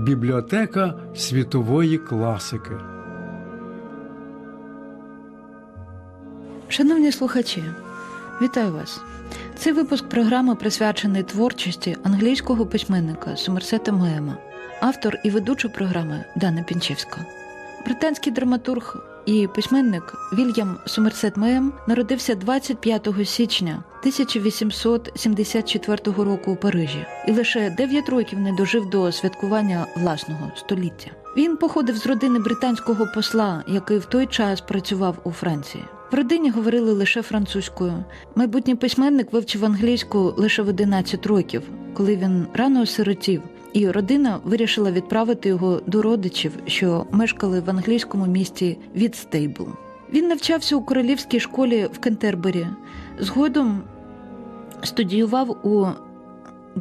Бібліотека світової класики. Шановні слухачі, вітаю вас. Цей випуск програми присвячений творчості англійського письменника Сомерсета Моема, автор і ведуча програми Дана Пінчевська. Британський драматург і письменник Вільям Сомерсет Моем народився 25 січня 1874 року у Парижі і лише 9 років не дожив до святкування власного століття. Він походив з родини британського посла, який в той час працював у Франції. В родині говорили лише французькою. Майбутній письменник вивчив англійську лише в 11 років, коли він рано осиротів, і родина вирішила відправити його до родичів, що мешкали в англійському місті Відстейбл. Він навчався у королівській школі в Кентербері. Згодом студіював у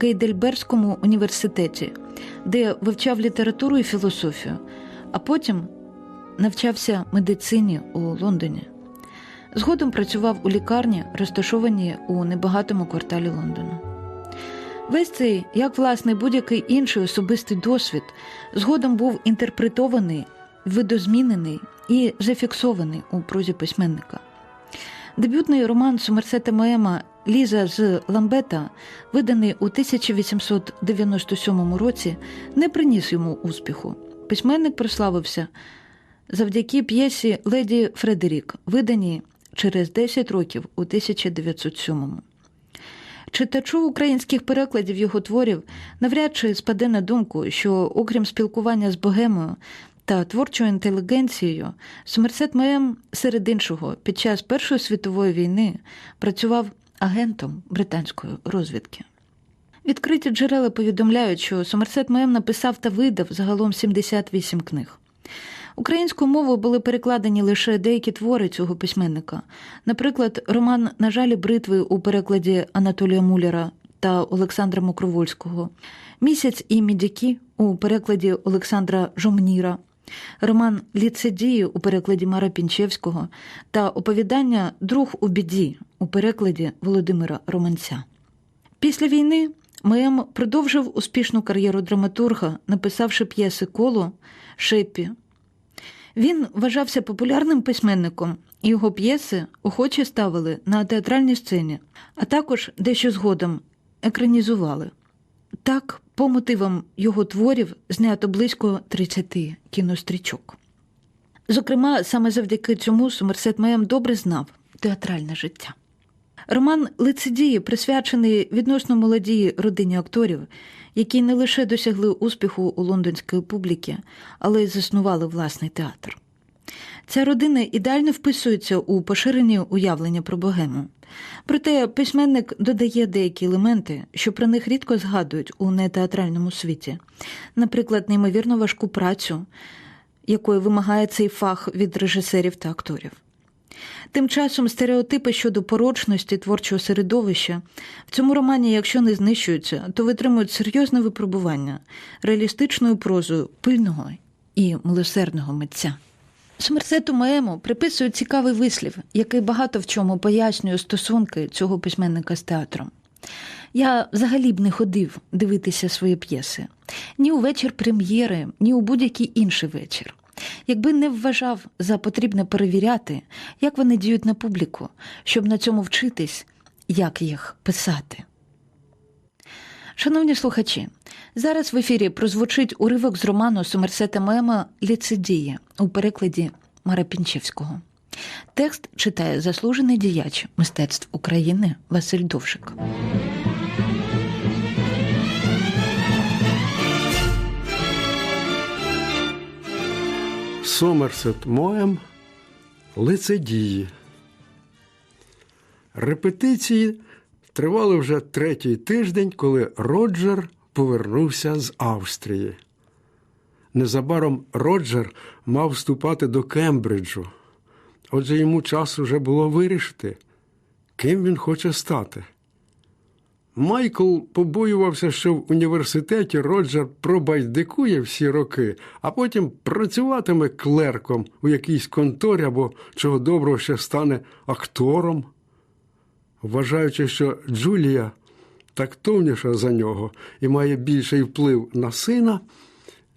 Гейдельбергському університеті, де вивчав літературу і філософію, а потім навчався медицині у Лондоні. Згодом працював у лікарні, розташованій у небагатому кварталі Лондону. Весь цей, як власне будь-який інший особистий досвід, згодом був інтерпретований, видозмінений і зафіксований у прозі письменника. Дебютний роман Сомерсета Моема Ліза з Ламбета, виданий у 1897 році, не приніс йому успіху. Письменник прославився завдяки п'єсі Леді Фредерік, виданій через 10 років у 1907 Читачу українських перекладів його творів навряд чи спаде на думку, що, окрім спілкування з богемою та творчою інтелігенцією, Сомерсет Моем, серед іншого, під час Першої світової війни працював агентом британської розвідки. Відкриті джерела повідомляють, що Сомерсет Моем написав та видав загалом 78 книг. Українською мовою були перекладені лише деякі твори цього письменника. Наприклад, роман На жалі бритви у перекладі Анатолія Муляра та Олександра Мокровольського, Місяць і мідяки у перекладі Олександра Жомніра, роман Ліцедії у перекладі Мара Пінчевського та оповідання Друг у біді у перекладі Володимира Романця. Після війни Моєм продовжив успішну кар'єру драматурга, написавши п'єси коло Шепі. Він вважався популярним письменником, і його п'єси охоче ставили на театральній сцені, а також дещо згодом екранізували. Так, по мотивам його творів знято близько 30 кінострічок. Зокрема, саме завдяки цьому Сомерсет Моєм добре знав театральне життя. Роман Лицедії присвячений відносно молодій родині акторів, які не лише досягли успіху у лондонської публіки, але й заснували власний театр. Ця родина ідеально вписується у поширені уявлення про богему. Проте письменник додає деякі елементи, що про них рідко згадують у нетеатральному світі, наприклад, неймовірно важку працю, якої вимагає цей фах від режисерів та акторів. Тим часом стереотипи щодо порочності творчого середовища в цьому романі, якщо не знищуються, то витримують серйозне випробування реалістичною прозою пильного і милосердного митця. Сомерсету Моему приписують цікавий вислів, який багато в чому пояснює стосунки цього письменника з театром. Я взагалі б не ходив дивитися свої п'єси ні у вечір прем'єри, ні у будь-який інший вечір. Якби не вважав за потрібне перевіряти, як вони діють на публіку, щоб на цьому вчитись, як їх писати. Шановні слухачі, зараз в ефірі прозвучить уривок з роману Сомерсета Мема Ліцедія у перекладі Мара Пінчевського. Текст читає заслужений діяч мистецтв України Василь Довшик. Сомерсет Моем лицедії. Репетиції тривали вже третій тиждень, коли Роджер повернувся з Австрії. Незабаром Роджер мав вступати до Кембриджу. Отже, йому час уже було вирішити, ким він хоче стати. Майкл побоювався, що в університеті Роджер пробайдикує всі роки, а потім працюватиме клерком у якійсь конторі або чого доброго ще стане актором. Вважаючи, що Джулія тактовніша за нього і має більший вплив на сина,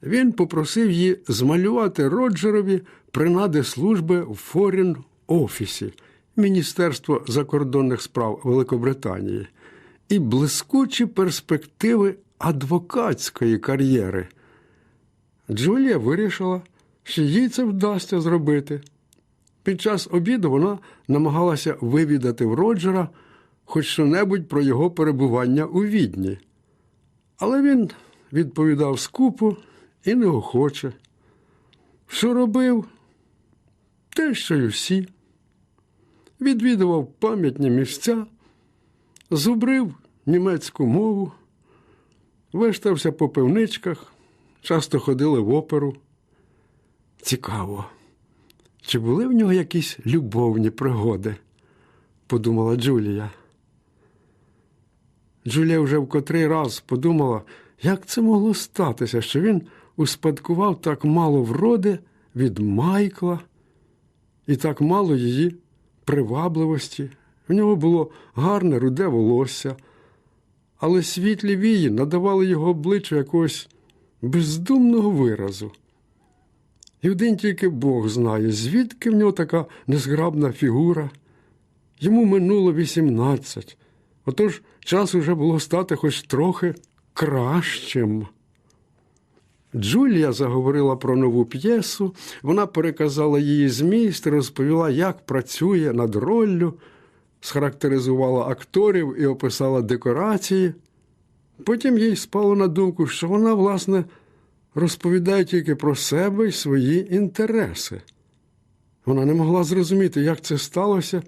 він попросив її змалювати Роджерові принади служби в Форін офісі Міністерство закордонних справ Великобританії і блискучі перспективи адвокатської кар'єри. Джулія вирішила, що їй це вдасться зробити. Під час обіду вона намагалася вивідати в Роджера хоч що-небудь про його перебування у відні. Але він відповідав скупо і неохоче. Що робив? Те, що й усі. Відвідував пам'ятні місця, зубрив німецьку мову, вештався по пивничках, часто ходили в оперу. Цікаво, чи були в нього якісь любовні пригоди? подумала Джулія. Джулія вже в котрий раз подумала, як це могло статися, що він успадкував так мало вроди від Майкла і так мало її привабливості. В нього було гарне руде волосся, але світлі вії надавали його обличчю якогось бездумного виразу. І один тільки Бог знає, звідки в нього така незграбна фігура. Йому минуло 18, отож час уже було стати хоч трохи кращим. Джулія заговорила про нову п'єсу, вона переказала її зміст, розповіла, як працює над роллю, схарактеризувала акторів і описала декорації. Потім їй спало на думку, що вона, власне, розповідає тільки про себе і свої інтереси. Вона не могла зрозуміти, як це сталося,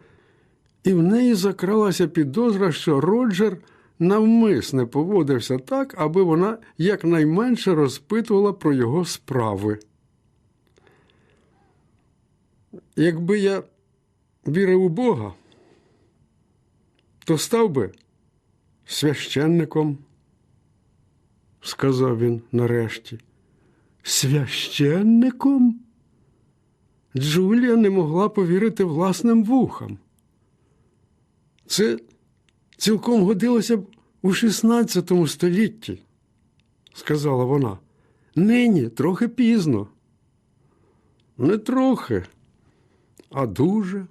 і в неї закралася підозра, що Роджер навмисне поводився так, аби вона якнайменше розпитувала про його справи. Якби я вірив у Бога, то став би священником, сказав він нарешті. Священником? Джулія не могла повірити власним вухам. Це цілком годилося б у XVI столітті, сказала вона. Нині трохи пізно. Не трохи, а дуже.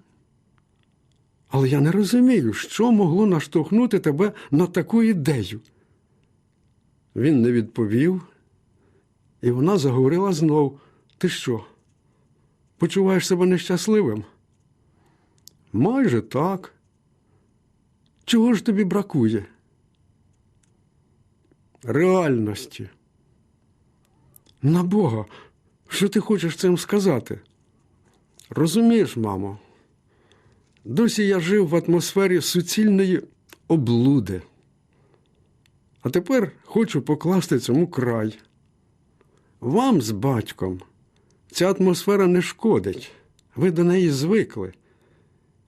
Але я не розумію, що могло наштовхнути тебе на таку ідею. Він не відповів, і вона заговорила знов. Ти що? Почуваєш себе нещасливим? Майже так. Чого ж тобі бракує? Реальності. На Бога, що ти хочеш цим сказати? Розумієш, мамо, досі я жив в атмосфері суцільної облуди. А тепер хочу покласти цьому край. Вам з батьком ця атмосфера не шкодить, ви до неї звикли.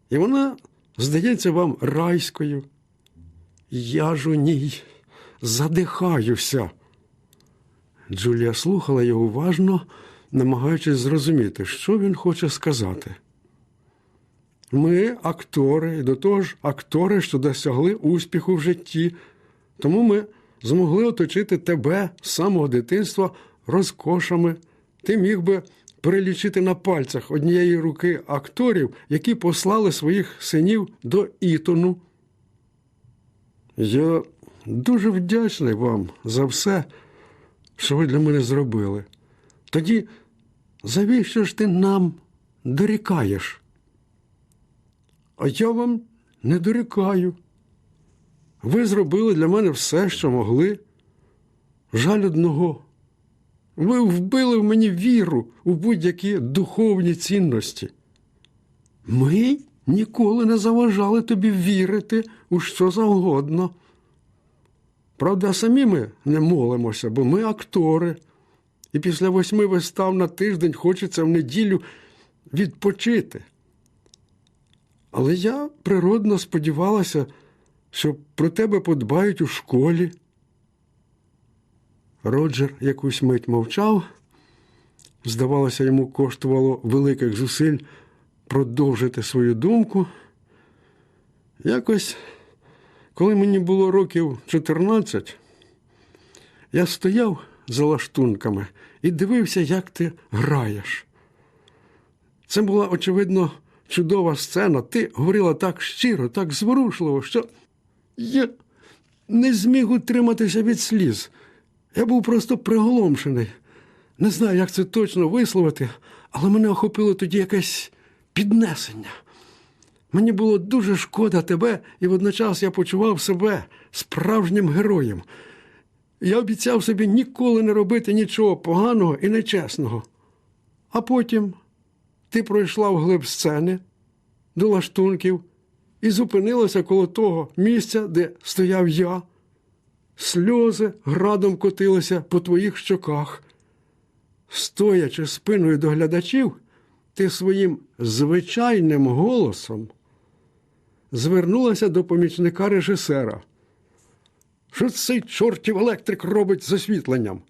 І вона здається вам райською. Я ж у ній задихаюся. Джулія слухала його уважно, намагаючись зрозуміти, що він хоче сказати. Ми актори, і до того ж актори, що досягли успіху в житті, тому ми змогли оточити тебе з самого дитинства розкошами. Ти міг би перелічити на пальцях однієї руки акторів, які послали своїх синів до Ітону. Я дуже вдячний вам за все, що ви для мене зробили. Тоді завіщо ж ти нам дорікаєш? А я вам не дорікаю. Ви зробили для мене все, що могли. Жаль одного. Ви вбили в мені віру у будь-які духовні цінності. Ми ніколи не заважали тобі вірити у що завгодно. Правда, самі ми не молимося, бо ми актори. І після восьми вистав на тиждень хочеться в неділю відпочити. Але я природно сподівалася, що про тебе подбають у школі. Роджер якусь мить мовчав. Здавалося, йому коштувало великих зусиль продовжити свою думку. Якось, коли мені було років 14, я стояв за лаштунками і дивився, як ти граєш. Це була, очевидно, чудова сцена. Ти говорила так щиро, так зворушливо, що я не зміг утриматися від сліз. Я був просто приголомшений. Не знаю, як це точно висловити, але мене охопило тоді якесь піднесення. Мені було дуже шкода тебе, і водночас я почував себе справжнім героєм. Я обіцяв собі ніколи не робити нічого поганого і нечесного. А потім ти пройшла вглиб сцени до лаштунків і зупинилася коло того місця, де стояв я. Сльози градом котилися по твоїх щоках. Стоячи спиною до глядачів, ти своїм звичайним голосом звернулася до помічника режисера. Що цей чортів електрик робить з освітленням?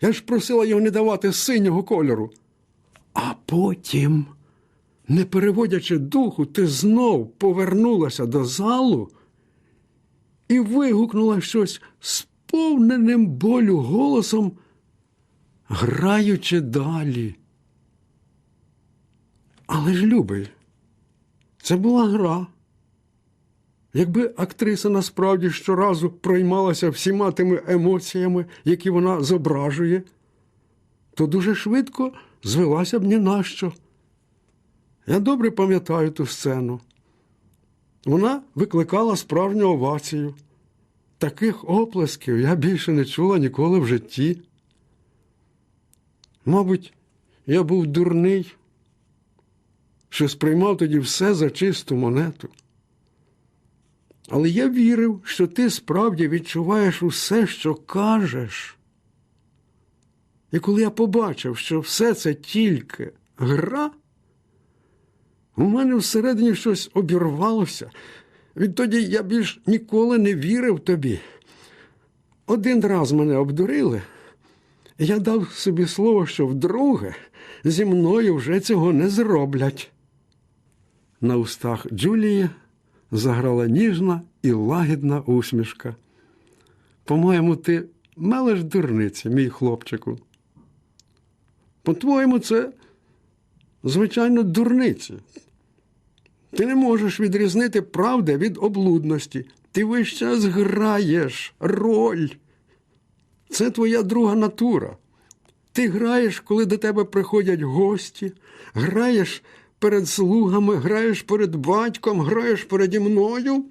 Я ж просила його не давати синього кольору. А потім, не переводячи духу, ти знов повернулася до залу і вигукнула щось сповненим болю голосом, граючи далі. Але ж, любий, це була гра. Якби актриса насправді щоразу проймалася всіма тими емоціями, які вона зображує, то дуже швидко звелася б ні на що. Я добре пам'ятаю ту сцену. Вона викликала справжню овацію. Таких оплесків я більше не чула ніколи в житті. Мабуть, я був дурний, що сприймав тоді все за чисту монету. Але я вірив, що ти справді відчуваєш усе, що кажеш. І коли я побачив, що все це тільки гра, у мене всередині щось обірвалося. Відтоді я більш ніколи не вірив тобі. Один раз мене обдурили, і я дав собі слово, що вдруге зі мною вже цього не зроблять. На устах Джулії заграла ніжна і лагідна усмішка. По-моєму, ти мелеш дурниці, мій хлопчику. По-твоєму, це, звичайно, дурниці. Ти не можеш відрізнити правди від облудності. Ти весь час граєш роль. Це твоя друга натура. Ти граєш, коли до тебе приходять гості, граєш перед слугами, граєш перед батьком, граєш переді мною.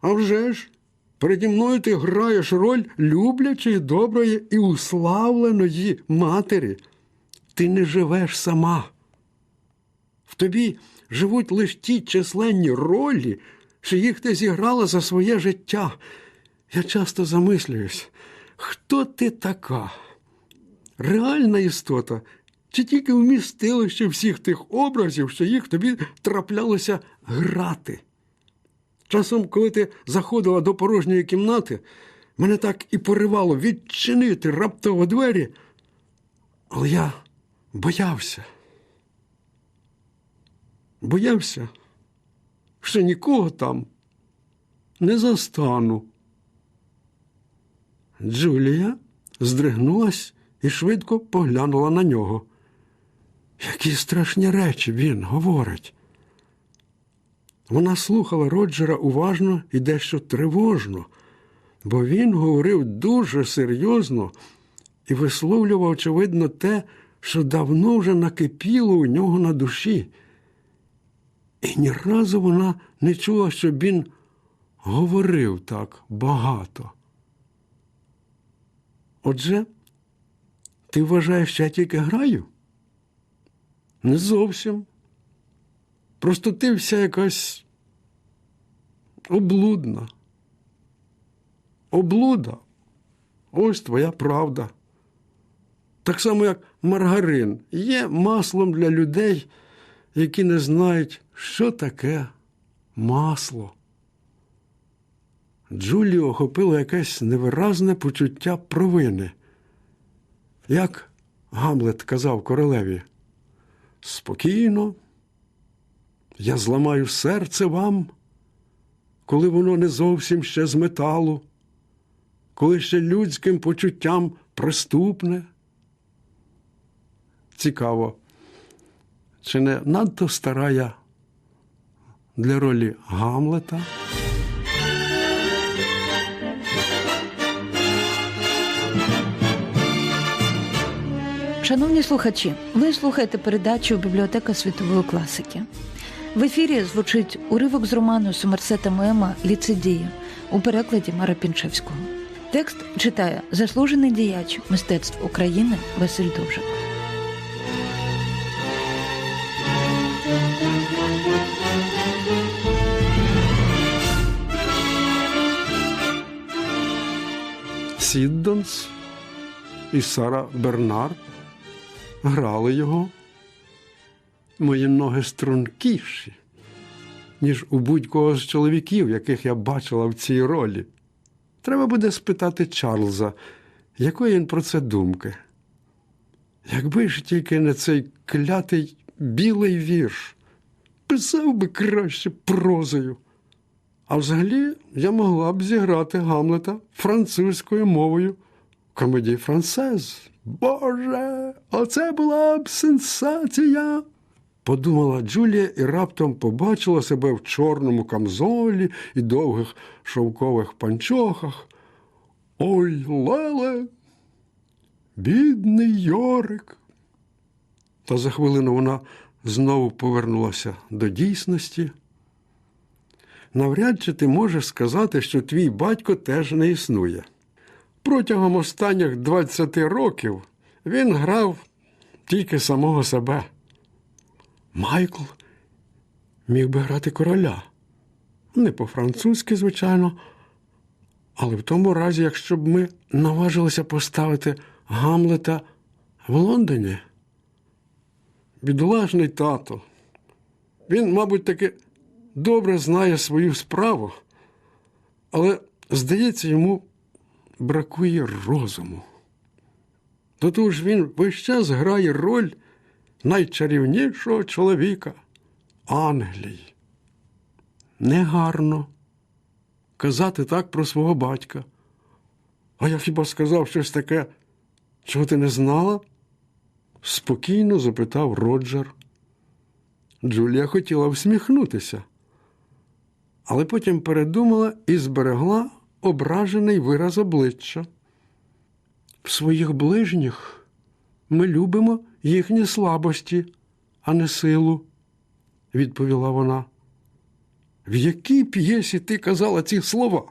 А вже ж, переді мною ти граєш роль люблячої, доброї і уславленої матері. Ти не живеш сама. В тобі живуть лише ті численні ролі, що їх ти зіграла за своє життя. Я часто замислююсь, хто ти така? Реальна істота, чи тільки вмістилище всіх тих образів, що їх тобі траплялося грати? Часом, коли ти заходила до порожньої кімнати, мене так і поривало відчинити раптово двері, але я боявся. Боявся, що нікого там не застану. Джулія здригнулась і швидко поглянула на нього. Які страшні речі він говорить. Вона слухала Роджера уважно і дещо тривожно, бо він говорив дуже серйозно і висловлював, очевидно, те, що давно вже накипіло у нього на душі. І ні разу вона не чула, щоб він говорив так багато. Отже, ти вважаєш, що я тільки граю? Не зовсім. Просто ти вся якась облудна. Облуда. Ось твоя правда. Так само, як маргарин є маслом для людей, які не знають, що таке масло. Джулію охопило якесь невиразне почуття провини. Як Гамлет казав королеві, спокійно, я зламаю серце вам, коли воно не зовсім ще з металу, коли ще людським почуттям приступне. Цікаво, чи не надто стара я для ролі Гамлета? Шановні слухачі, ви слухаєте передачу Бібліотека світової класики. В ефірі звучить уривок з роману Сомерсета Моема Ліцидія у перекладі Мара Пінчевського. Текст читає заслужений діяч мистецтв України Василь Довжик. Сіддонс і Сара Бернард грали його. Мої ноги стрункіші, ніж у будь-кого з чоловіків, яких я бачила в цій ролі. Треба буде спитати Чарльза, якої він про це думки. Якби ж тільки не цей клятий білий вірш, писав би краще прозою. А взагалі я могла б зіграти Гамлета французькою мовою в комедії Франсез. Боже, оце була б сенсація. Подумала Джулія і раптом побачила себе в чорному камзолі і довгих шовкових панчохах. Ой, Леле, бідний Йорик. Та за хвилину вона знову повернулася до дійсності. Навряд чи ти можеш сказати, що твій батько теж не існує. Протягом останніх 20 років він грав тільки самого себе. Майкл міг би грати короля. Не по-французьки, звичайно, але в тому разі, якщо б ми наважилися поставити Гамлета в Лондоні. Бідолашний тато. Він, мабуть, таки добре знає свою справу, але, здається, йому бракує розуму. До того ж він весь час грає роль найчарівнішого чоловіка Англії. Негарно казати так про свого батька. А я хіба сказав щось таке, чого ти не знала? спокійно запитав Роджер. Джулія хотіла всміхнутися, але потім передумала і зберегла ображений вираз обличчя. В своїх ближніх ми любимо їхні слабості, а не силу, відповіла вона. В якій п'єсі ти казала ці слова?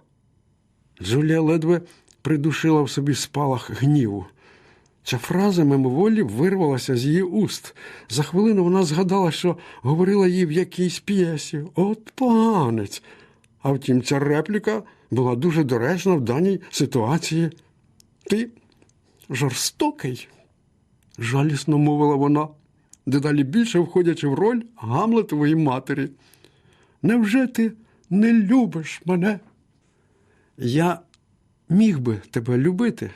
Джулія ледве придушила в собі спалах гніву. Ця фраза мимоволі вирвалася з її уст. За хвилину вона згадала, що говорила їй в якійсь п'єсі. От поганець. А втім, ця репліка була дуже доречна в даній ситуації. Ти жорстокий, жалісно мовила вона, дедалі більше входячи в роль Гамлетової матері. Невже ти не любиш мене? Я міг би тебе любити,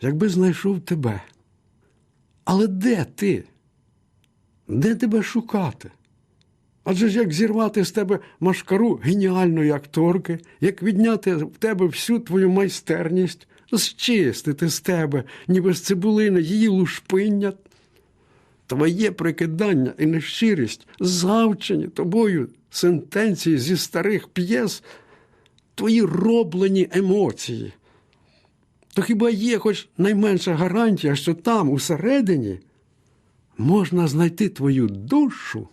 якби знайшов тебе. Але де ти? Де тебе шукати? Адже ж як зірвати з тебе машкару геніальної акторки, як відняти в тебе всю твою майстерність, зчистити з тебе, ніби з цибулини її лушпиння, твоє прикидання і нещирість, завчені тобою сентенції зі старих п'єс, твої роблені емоції. То хіба є хоч найменша гарантія, що там, усередині, можна знайти твою душу?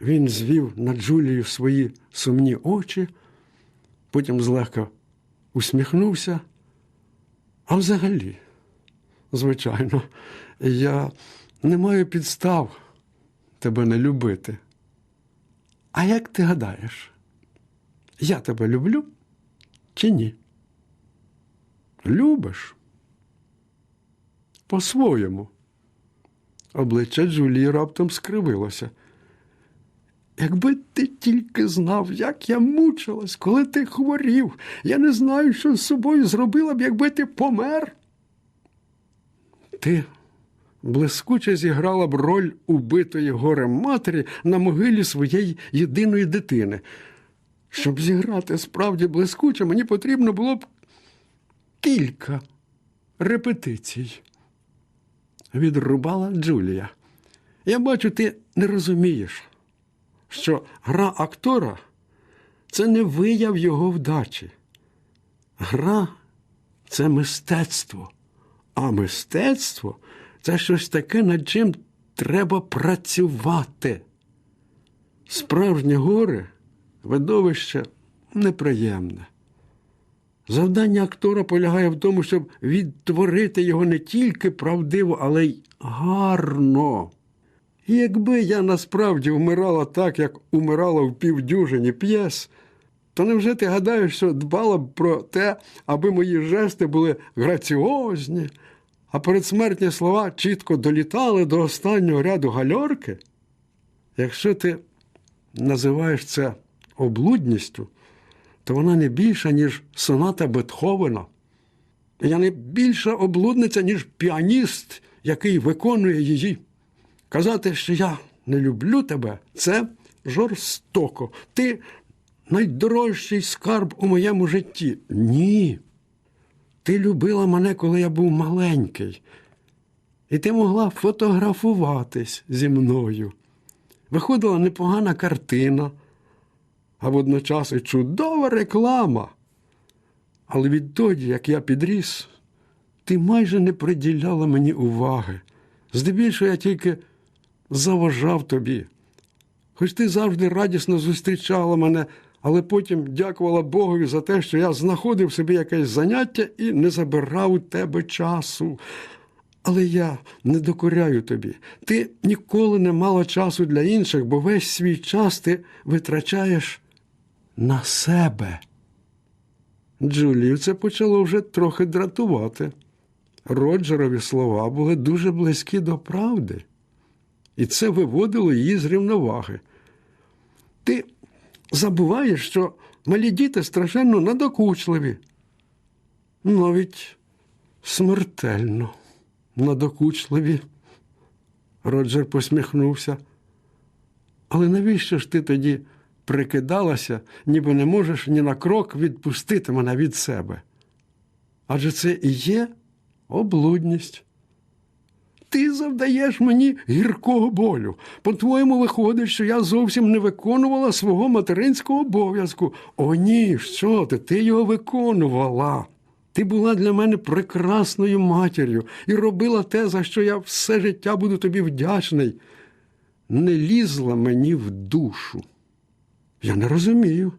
Він звів на Джулію свої сумні очі, потім злегка усміхнувся. А взагалі, звичайно, я не маю підстав тебе не любити. А як ти гадаєш, я тебе люблю чи ні? Любиш? По-своєму. Обличчя Джулії раптом скривилося. Якби ти тільки знав, як я мучилась, коли ти хворів, я не знаю, що з собою зробила б, якби ти помер. Ти блискуче зіграла б роль убитої горем матері на могилі своєї єдиної дитини. Щоб зіграти справді блискуче, мені потрібно було б кілька репетицій. Відрубала Джулія. Я бачу, ти не розумієш, що гра актора це не вияв його вдачі. Гра це мистецтво. А мистецтво це щось таке, над чим треба працювати. Справжнє горе видовище неприємне. Завдання актора полягає в тому, щоб відтворити його не тільки правдиво, але й гарно. І якби я насправді вмирала так, як умирала в півдюжині п'єс, то невже ти гадаєш, що дбала б про те, аби мої жести були граціозні, а передсмертні слова чітко долітали до останнього ряду гальорки? Якщо ти називаєш це облудністю, то вона не більша, ніж соната Бетховена. Я не більша облудниця, ніж піаніст, який виконує її. Казати, що я не люблю тебе, це жорстоко. Ти найдорожчий скарб у моєму житті. Ні. Ти любила мене, коли я був маленький, і ти могла фотографуватись зі мною. Виходила непогана картина, а водночас і чудова реклама. Але відтоді, як я підріс, ти майже не приділяла мені уваги. Здебільшого я тільки заважав тобі. Хоч ти завжди радісно зустрічала мене, але потім дякувала Богові за те, що я знаходив собі якесь заняття і не забирав у тебе часу. Але я не докоряю тобі. Ти ніколи не мала часу для інших, бо весь свій час ти витрачаєш на себе. Джулію це почало вже трохи дратувати. Роджерові слова були дуже близькі до правди, і це виводило її з рівноваги. Ти забуваєш, що малі діти страшенно надокучливі, навіть смертельно надокучливі. Роджер посміхнувся. Але навіщо ж ти тоді прикидалася, ніби не можеш ні на крок відпустити мене від себе? Адже це і є облудність. Ти завдаєш мені гіркого болю. По-твоєму, виходить, що я зовсім не виконувала свого материнського обов'язку. О, ні, що ти? Ти його виконувала. Ти була для мене прекрасною матір'ю і робила те, за що я все життя буду тобі вдячний. Не лізла мені в душу. Я не розумію.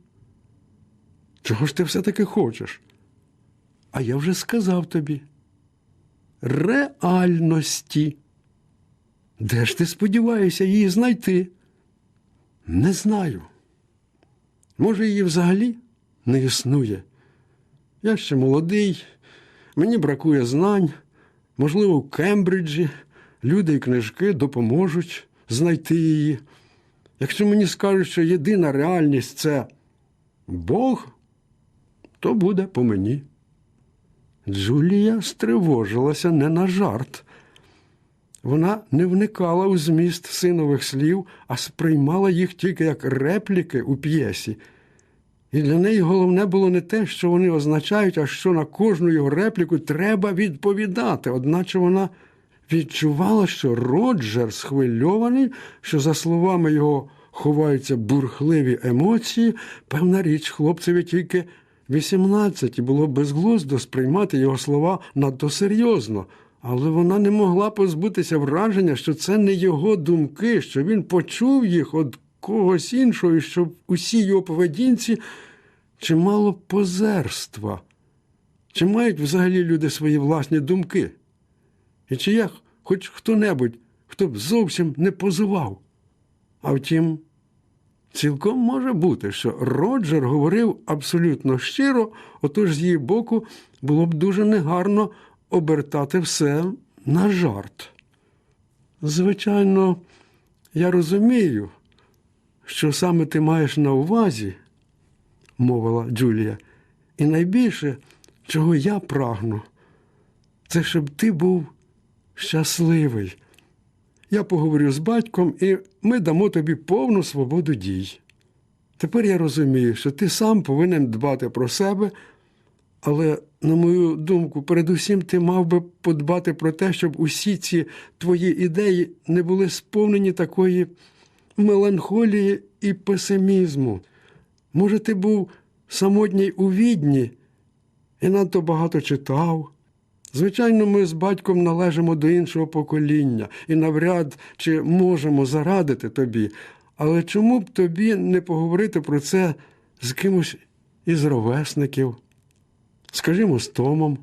Чого ж ти все-таки хочеш? А я вже сказав тобі. Реальності. Де ж ти сподіваєшся її знайти? Не знаю. Може, її взагалі не існує. Я ще молодий, мені бракує знань. Можливо, в Кембриджі люди і книжки допоможуть знайти її. Якщо мені скажуть, що єдина реальність це Бог, то буде по мені. Джулія стривожилася не на жарт. Вона не вникала у зміст синових слів, а сприймала їх тільки як репліки у п'єсі. І для неї головне було не те, що вони означають, а що на кожну його репліку треба відповідати. Одначе вона відчувала, що Роджер схвильований, що, за словами його, ховаються бурхливі емоції, певна річ, хлопцеві тільки 18, і було безглуздо сприймати його слова надто серйозно. Але вона не могла позбутися враження, що це не його думки, що він почув їх від когось іншого, і що в усій його поведінці чимало позерства. Чи мають взагалі люди свої власні думки? І чи є хоч хто-небудь, хто б зовсім не позивав? А втім, цілком може бути, що Роджер говорив абсолютно щиро, отож з її боку було б дуже негарно обертати все на жарт. Звичайно, я розумію, що саме ти маєш на увазі, мовила Джулія, і найбільше, чого я прагну, це щоб ти був щасливий. Я поговорю з батьком, і ми дамо тобі повну свободу дій. Тепер я розумію, що ти сам повинен дбати про себе, Але, на мою думку, передусім ти мав би подбати про те, щоб усі ці твої ідеї не були сповнені такої меланхолії і песимізму. Може, ти був самотній у відні і надто багато читав. Звичайно, ми з батьком належимо до іншого покоління і навряд чи можемо зарадити тобі. Але чому б тобі не поговорити про це з кимось із ровесників? Скажімо, з Томом.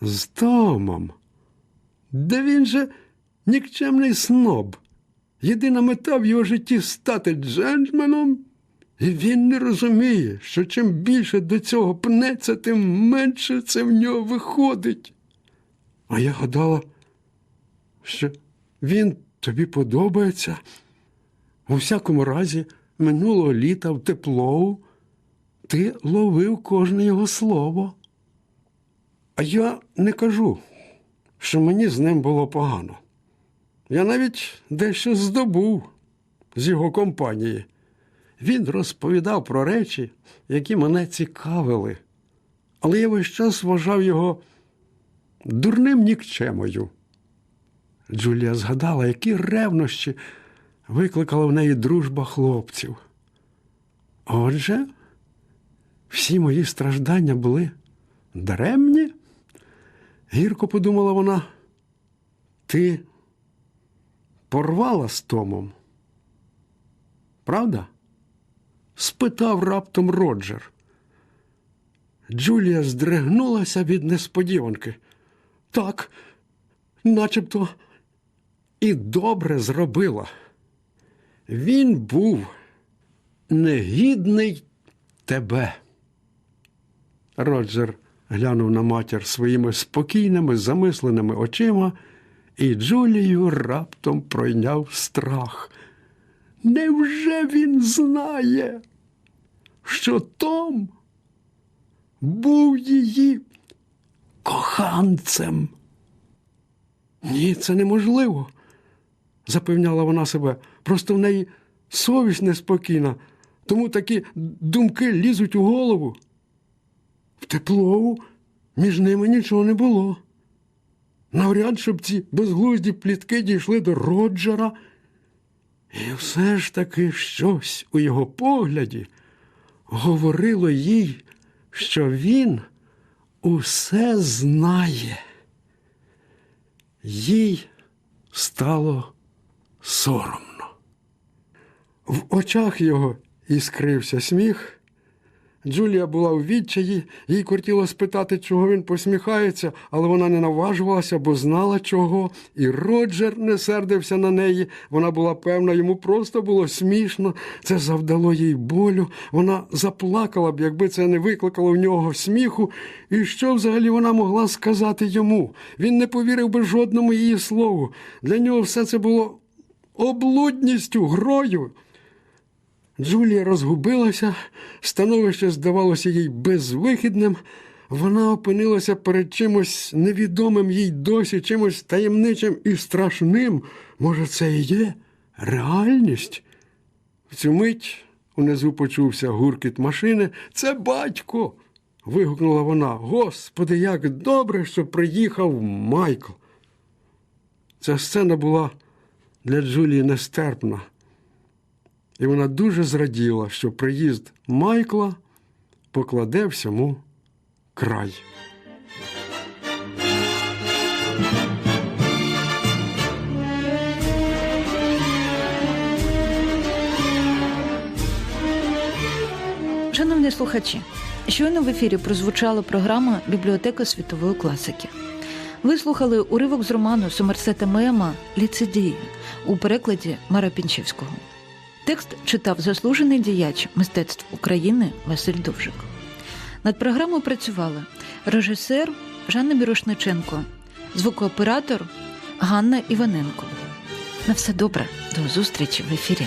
З Томом. Де він же нікчемний сноб. Єдина мета в його житті стати джентльменом, і він не розуміє, що чим більше до цього пнеться, тим менше це в нього виходить. А я гадала, що він тобі подобається. У всякому разі, минулого літа в теплоу ти ловив кожне його слово. А я не кажу, що мені з ним було погано. Я навіть дещо здобув з його компанії. Він розповідав про речі, які мене цікавили, але я весь час вважав його дурним нікчемою. Джулія згадала, які ревнощі викликала в неї дружба хлопців. Отже, всі мої страждання були даремні. Гірко подумала вона, ти порвала з Томом. Правда? Спитав раптом Роджер. Джулія здригнулася від несподіванки. Так, начебто і добре зробила. Він був негідний тебе. Роджер глянув на матір своїми спокійними, замисленими очима, і Джулію раптом пройняв страх. Невже він знає, що Том був її коханцем? Ні, це неможливо, запевняла вона себе. Просто в неї совість неспокійна, тому такі думки лізуть у голову. В теплову між ними нічого не було. Навряд, щоб ці безглузді плітки дійшли до Роджера. І все ж таки щось у його погляді говорило їй, що він усе знає. Їй стало соромно. В очах його іскрився сміх. Джулія була у відчаї, їй кортіло спитати, чого він посміхається, але вона не наважувалася, бо знала чого. І Роджер не сердився на неї. Вона була певна, йому просто було смішно. Це завдало їй болю. Вона заплакала б, якби це не викликало в нього сміху. І що взагалі вона могла сказати йому? Він не повірив би жодному її слову. Для нього все це було облудністю, грою. Джулія розгубилася, становище здавалося їй безвихідним. Вона опинилася перед чимось невідомим їй досі, чимось таємничим і страшним. Може, це і є реальність? В цю мить унизу почувся гуркіт машини. Це батько. вигукнула вона. Господи, як добре, що приїхав Майкл. Ця сцена була для Джулії нестерпна. І вона дуже зраділа, що приїзд Майкла покладе всьому край. Шановні слухачі, щойно в ефірі прозвучала програма Бібліотека світової класики. Ви слухали уривок з роману Сомерсета Мема Ліцедії у перекладі Мара Пінчевського. Текст читав заслужений діяч мистецтв України Василь Довжик. Над програмою працювали режисер Жанна Мірошниченко, звукооператор Ганна Іваненко. На все добре, до зустрічі в ефірі.